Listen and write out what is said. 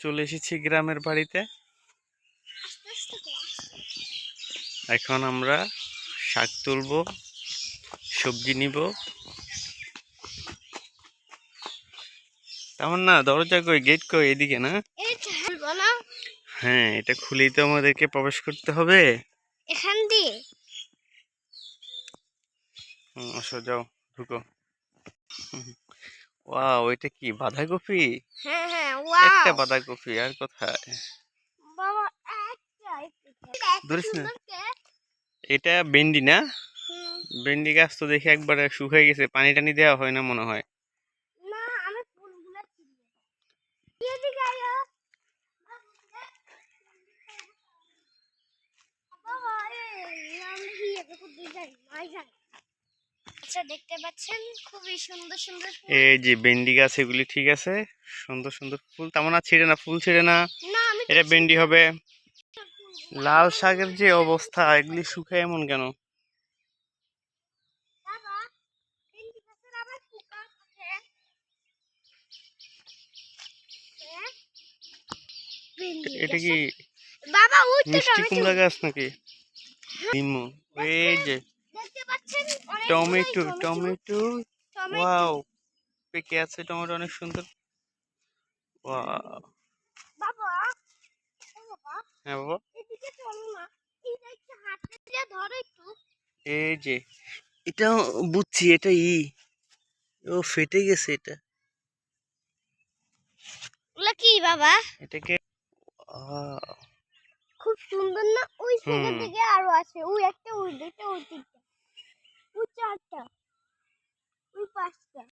চলে এসেছি গ্রামের বাড়িতে। এখন আমরা শাক তুলব সবজি নিব। তেমন না দরজা কই গেট কই এদিকে না? হ্যাঁ এটা খুলেই তো আমাদেরকে প্রবেশ করতে হবে। এখান দিয়ে? আসো যাও ঢুকো। ওয়াও এটা কি বাঁধাকপি? হ্যাঁ হ্যাঁ একটা বাঁধাকপি আর কোথায়? বাবা একটা ধরিস না। এটা ভেন্ডি না? ভেন্ডি গাছ তো দেখে একবারে শুকিয়ে গেছে পানি টানি দেওয়া হয় না মনে হয়? না আমি ফুলগুলো চিনব এদিকে আয়ো বাবা এই আমি হিয়ে দেখো ডিজাইন মাই জানি আচ্ছা দেখতে পাচ্ছেন খুবই সুন্দর সুন্দর এই যে ভেন্ডি গাছ এগুলি ঠিক আছে? সুন্দর সুন্দর ফুল। তেমন আর ছিঁড়ে না ফুল ছিঁড়ে না। এটা ভেন্ডি হবে। লাল শাকের যে অবস্থা এগুলি শুকায় এমন কেন? হ্যাঁ? এটা কি বাবা মিষ্টি কুমড়া গাছ নাকি? এই যে দেখতে পাচ্ছেন? টমেটো টমেটো ওয়াও পেকে আছে টমেটো অনেক সুন্দর। হ্যাঁ বাবা। এই যে এটা বুঝছি এটা ই। ও ফেটে গেছে এটা। ওগুলো কি বাবা? এটাকে খুব সুন্দর না? ওই সাইডের হুম। দিকে আরও আছে ওই একটা ওই দুইটা ওই তিনটা চারটা ওই পাঁচটা